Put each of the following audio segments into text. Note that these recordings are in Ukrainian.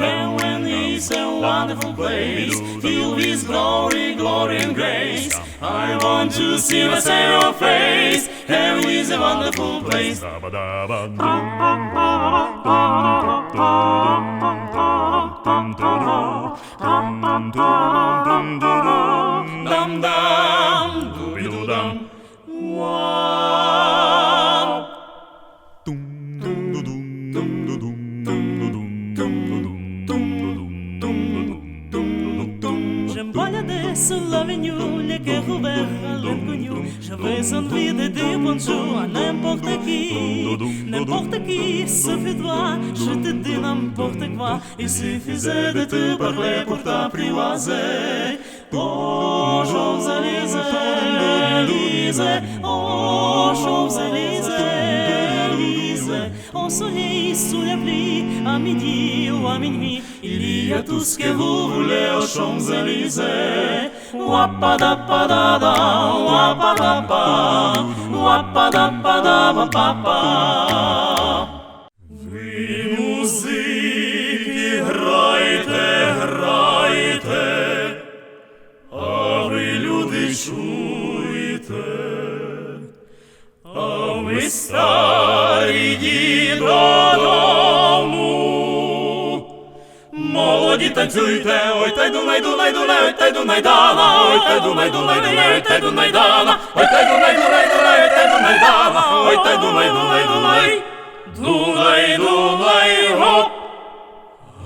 And when it's a wonderful place, filled with glory, glory and grace. I want to see my Savior face. Heaven is a wonderful place. Qui. N'importe qui, sauf toi, je te dis n'importe quoi. Il suffisait de te parler pour t'apprivoiser. Oh, Champs-Élysées, Élysées, oh, Champs-Élysées, Élysées. Au soleil, sous la pluie, à midi ou à minuit, il y a tout ce que vous voulez Молоді танцюйте, ой та й дунай, дунай, дунай, ой та й дунай дана, ой та й дунай, дунай, дунай, ой та й дунай дана, ой та й дунай, дунай, дунай, ой та й дунай дана, ой та й дунай, дунай, дунай. Дунай, дунай, гоп.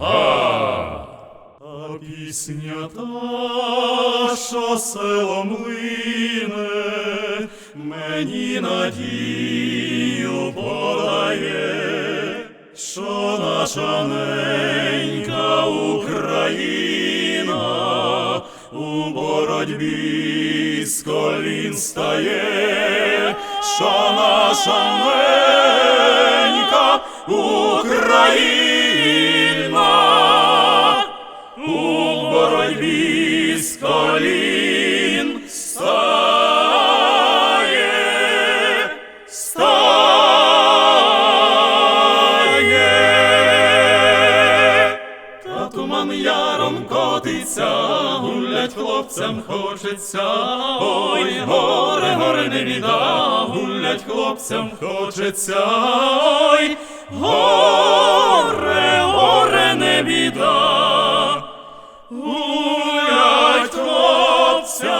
А пісня та, що селом лине, мені надію наша ненька Україна. У боротьбі з колін стає, що наша ненька Україна. У боротьбі з колін гулять хлопцям хочеться. Ой, горе, горе, не біда, гулять хлопцям хочеться. Ой, горе, горе, не біда. Гулять хлопцям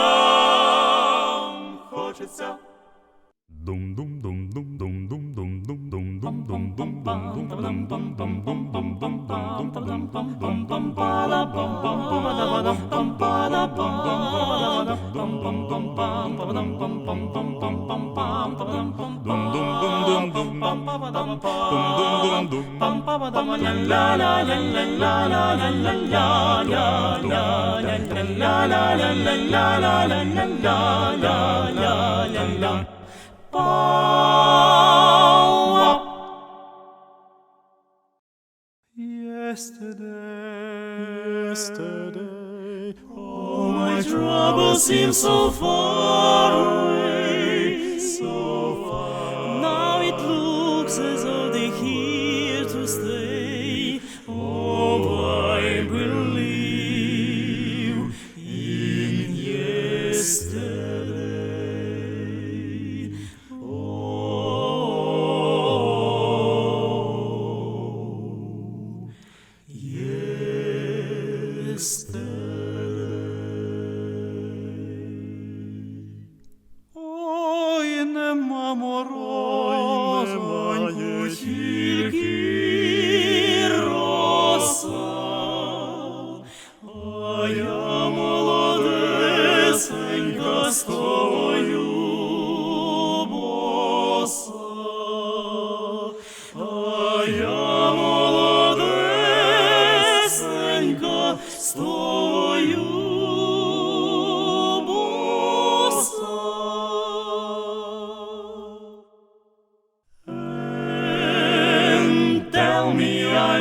хочеться. Dum dum dum dum dum dum dum dum dum dum dum dum dum dum dum dum dum dum dum la la la la la Yesterday, yesterday, all my troubles seem so far away,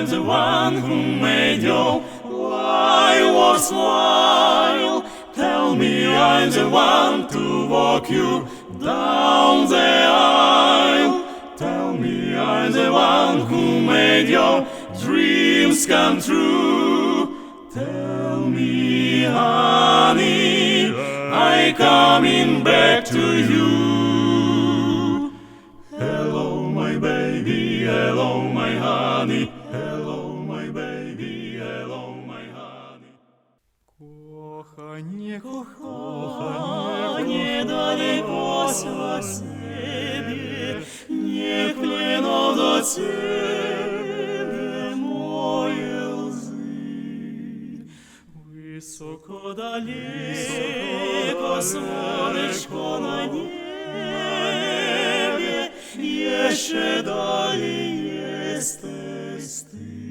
I'm the one who made your life was smile. Tell me I'm the one to walk you down the aisle. Tell me I'm the one who made your dreams come true. Tell me, honey, I coming back to you. Кохання, кохання, далеко посла себе, не плено до тебе мої лзи. Високо далеко сонечко на небе, еще далі єстесь ти.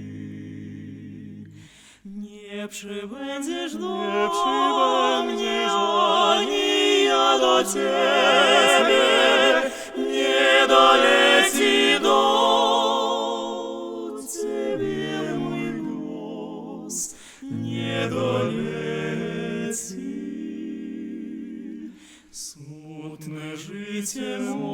Nie przybędziesz do mnie, ani ja do ciebie, nie doleci do ciebie mój głos, nie doleci. Smutne życie moje,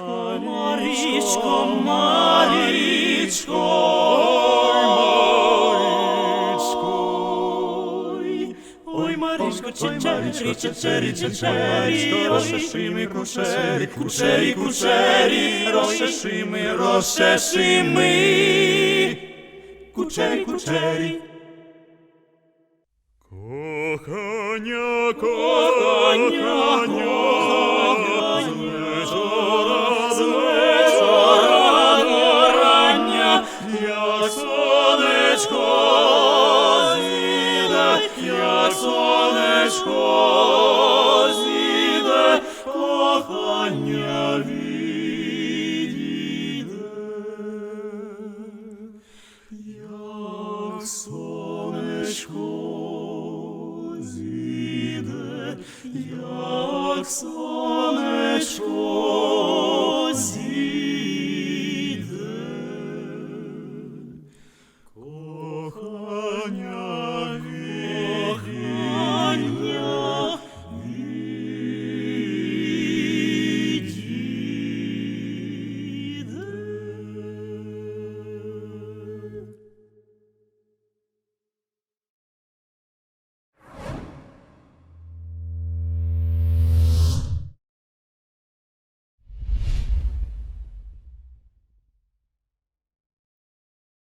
Марічко, Марічко, Марічко, Ой, Марічко, чечері, чечері, чечері, розшишими кучері, кучері, кучері, розшишими, розшишими, кучері, кучері. Кохання, Кохання, кохання, lives